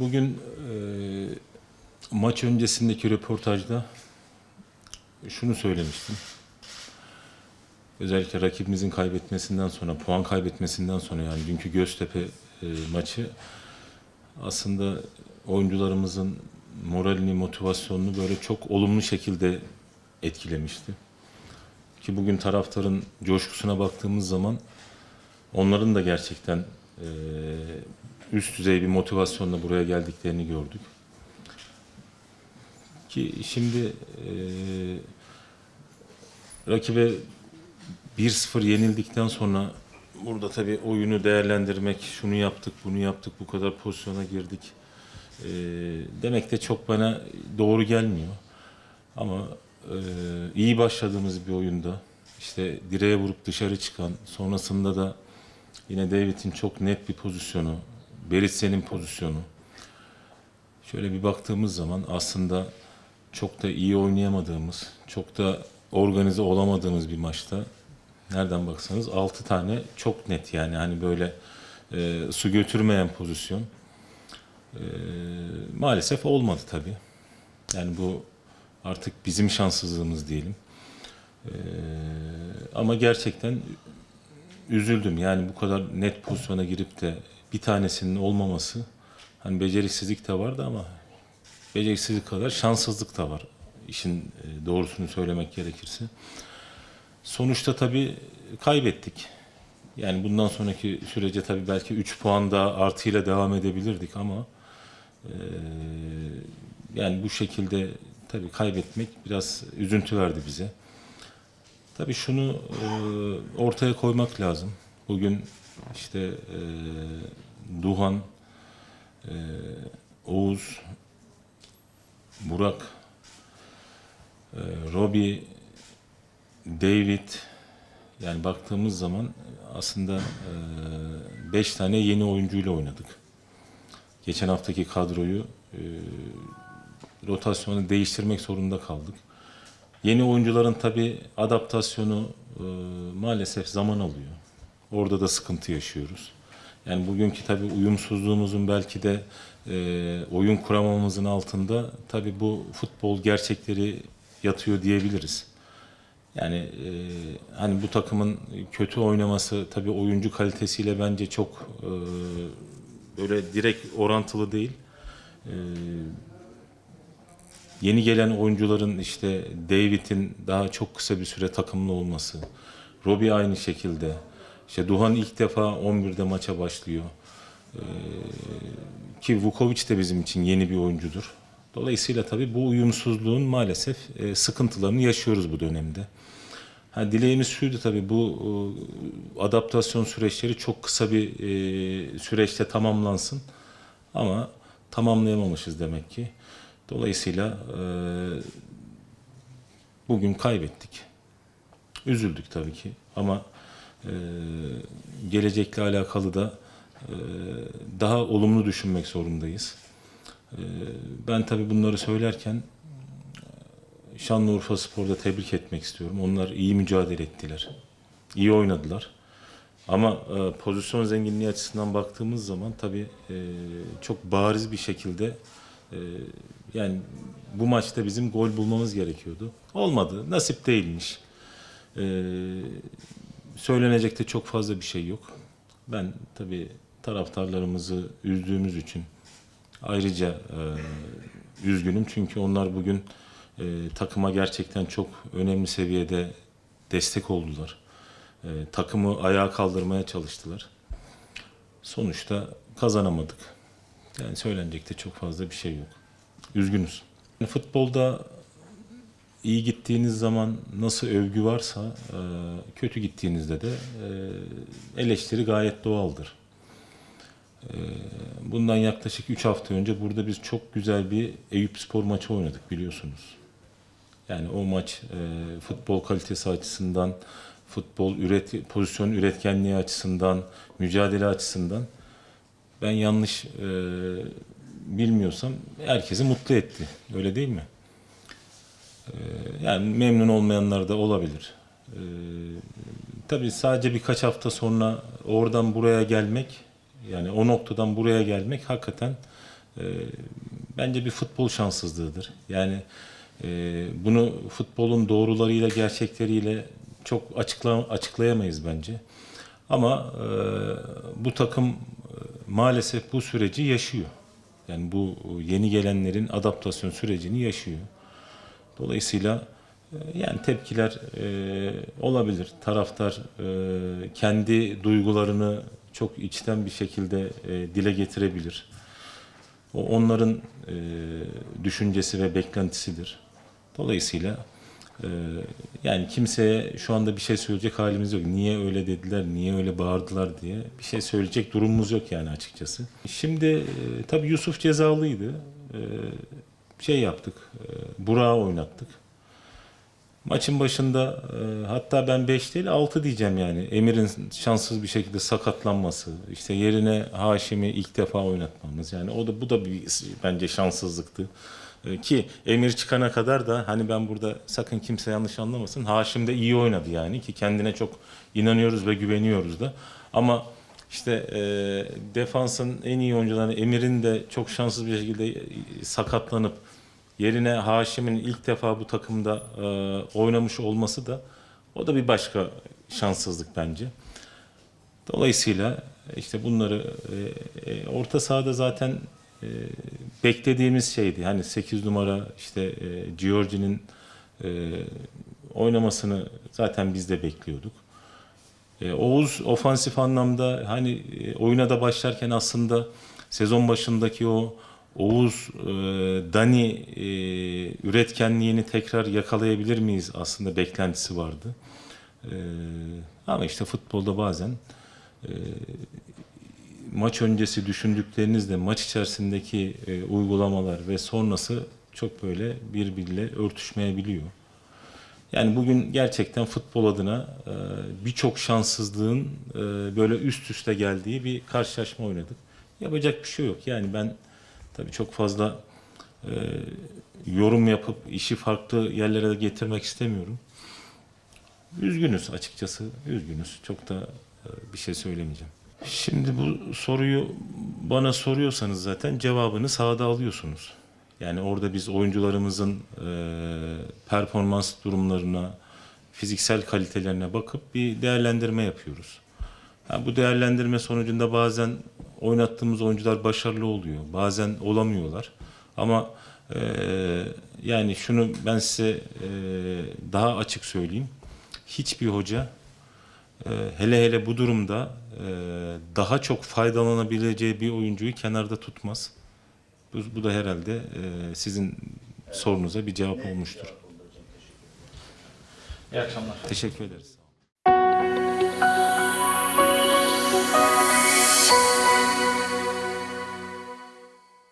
Bugün e, maç öncesindeki röportajda şunu söylemiştim. Özellikle rakibimizin kaybetmesinden sonra, puan kaybetmesinden sonra yani dünkü Göztepe e, maçı aslında oyuncularımızın moralini, motivasyonunu böyle çok olumlu şekilde etkilemişti. Ki bugün taraftarın coşkusuna baktığımız zaman onların da gerçekten e, üst düzey bir motivasyonla buraya geldiklerini gördük. Ki şimdi e, rakibe 1-0 yenildikten sonra burada tabii oyunu değerlendirmek, şunu yaptık, bunu yaptık, bu kadar pozisyona girdik e, demek de çok bana doğru gelmiyor. Ama e, iyi başladığımız bir oyunda işte direğe vurup dışarı çıkan, sonrasında da yine David'in çok net bir pozisyonu, Beritsen'in pozisyonu. Şöyle bir baktığımız zaman aslında çok da iyi oynayamadığımız, çok da organize olamadığımız bir maçta nereden baksanız 6 tane çok net yani hani böyle e, su götürmeyen pozisyon. E, maalesef olmadı tabii. Yani bu artık bizim şanssızlığımız diyelim. E, ama gerçekten üzüldüm. Yani bu kadar net pozisyona girip de bir tanesinin olmaması hani beceriksizlik de vardı ama beceriksizlik kadar şanssızlık da var. İşin e, doğrusunu söylemek gerekirse. Sonuçta tabii kaybettik. Yani bundan sonraki sürece tabii belki 3 puan daha artıyla devam edebilirdik ama e, yani bu şekilde tabii kaybetmek biraz üzüntü verdi bize. Tabii şunu e, ortaya koymak lazım. Bugün işte e, Duhan, e, Oğuz, Burak, e, Robi, David yani baktığımız zaman aslında 5 tane yeni oyuncuyla oynadık. Geçen haftaki kadroyu e, rotasyonu değiştirmek zorunda kaldık. Yeni oyuncuların tabi adaptasyonu e, maalesef zaman alıyor. Orada da sıkıntı yaşıyoruz. Yani bugünkü tabi uyumsuzluğumuzun belki de e, oyun kuramamızın altında tabi bu futbol gerçekleri yatıyor diyebiliriz. Yani e, hani bu takımın kötü oynaması tabii oyuncu kalitesiyle bence çok e, böyle direkt orantılı değil. E, yeni gelen oyuncuların işte David'in daha çok kısa bir süre takımlı olması, Robbie aynı şekilde. İşte Duhan ilk defa 11'de maça başlıyor. E, ki Vukovic de bizim için yeni bir oyuncudur. Dolayısıyla tabii bu uyumsuzluğun maalesef e, sıkıntılarını yaşıyoruz bu dönemde. Ha, dileğimiz şuydu tabii bu e, adaptasyon süreçleri çok kısa bir e, süreçte tamamlansın. Ama tamamlayamamışız demek ki. Dolayısıyla e, bugün kaybettik. Üzüldük tabii ki ama e, gelecekle alakalı da e, daha olumlu düşünmek zorundayız. E, ben tabii bunları söylerken Şanlıurfa Spor'da tebrik etmek istiyorum. Onlar iyi mücadele ettiler. İyi oynadılar. Ama e, pozisyon zenginliği açısından baktığımız zaman tabii e, çok bariz bir şekilde yani bu maçta bizim gol bulmamız gerekiyordu. Olmadı. Nasip değilmiş. E, söylenecek de çok fazla bir şey yok. Ben tabii taraftarlarımızı üzdüğümüz için ayrıca e, üzgünüm. Çünkü onlar bugün e, takıma gerçekten çok önemli seviyede destek oldular. E, takımı ayağa kaldırmaya çalıştılar. Sonuçta kazanamadık. Yani söylenecek de çok fazla bir şey yok. Üzgünüz. Futbolda iyi gittiğiniz zaman nasıl övgü varsa e, kötü gittiğinizde de e, eleştiri gayet doğaldır. E, Bundan yaklaşık 3 hafta önce burada biz çok güzel bir Eyüp Spor maçı oynadık biliyorsunuz. Yani o maç e, futbol kalitesi açısından, futbol üret pozisyon üretkenliği açısından, mücadele açısından ben yanlış bilmiyorsam herkesi mutlu etti. Öyle değil mi? E, yani memnun olmayanlar da olabilir. E, tabii sadece birkaç hafta sonra oradan buraya gelmek, yani o noktadan buraya gelmek hakikaten e, bence bir futbol şanssızlığıdır. Yani e, bunu futbolun doğrularıyla, gerçekleriyle çok açıkla, açıklayamayız bence. Ama e, bu takım e, maalesef bu süreci yaşıyor. Yani bu yeni gelenlerin adaptasyon sürecini yaşıyor. Dolayısıyla e, yani tepkiler e, olabilir. Taraftar e, kendi duygularını çok içten bir şekilde e, dile getirebilir. O onların e, düşüncesi ve beklentisidir. Dolayısıyla e, yani kimseye şu anda bir şey söyleyecek halimiz yok. Niye öyle dediler, niye öyle bağırdılar diye bir şey söyleyecek durumumuz yok yani açıkçası. Şimdi e, tabii Yusuf cezalıydı. E, şey yaptık, e, Burak'ı oynattık. Maçın başında e, hatta ben 5 değil 6 diyeceğim yani. Emir'in şanssız bir şekilde sakatlanması, işte yerine Haşim'i ilk defa oynatmamız yani o da bu da bir bence şanssızlıktı. E, ki Emir çıkana kadar da hani ben burada sakın kimse yanlış anlamasın. Haşim de iyi oynadı yani ki kendine çok inanıyoruz ve güveniyoruz da. Ama işte e, defansın en iyi oyuncularını Emir'in de çok şanssız bir şekilde e, sakatlanıp yerine Haşim'in ilk defa bu takımda e, oynamış olması da o da bir başka şanssızlık bence. Dolayısıyla işte bunları e, e, orta sahada zaten e, beklediğimiz şeydi. Hani 8 numara işte e, Giorgi'nin e, oynamasını zaten biz de bekliyorduk. E, Oğuz ofansif anlamda hani e, oyuna da başlarken aslında sezon başındaki o Oğuz, e, Dani üretkenliğini tekrar yakalayabilir miyiz aslında beklentisi vardı. Ama işte futbolda bazen maç öncesi düşündüklerinizle maç içerisindeki uygulamalar ve sonrası çok böyle birbiriyle örtüşmeyebiliyor. Yani bugün gerçekten futbol adına e, birçok şanssızlığın e, böyle üst üste geldiği bir karşılaşma oynadık. Yapacak bir şey yok. Yani ben tabii çok fazla e, yorum yapıp işi farklı yerlere getirmek istemiyorum. Üzgünüz açıkçası. Üzgünüz. Çok da bir şey söylemeyeceğim. Şimdi bu soruyu bana soruyorsanız zaten cevabını sahada alıyorsunuz. Yani orada biz oyuncularımızın e, performans durumlarına, fiziksel kalitelerine bakıp bir değerlendirme yapıyoruz. Ha, bu değerlendirme sonucunda bazen oynattığımız oyuncular başarılı oluyor, bazen olamıyorlar. Ama e, yani şunu ben size e, daha açık söyleyeyim. Hiçbir hoca e, hele hele bu durumda e, daha çok faydalanabileceği bir oyuncuyu kenarda tutmaz. Bu, bu da herhalde e, sizin sorunuza bir cevap olmuştur. İyi akşamlar. Teşekkür ederiz.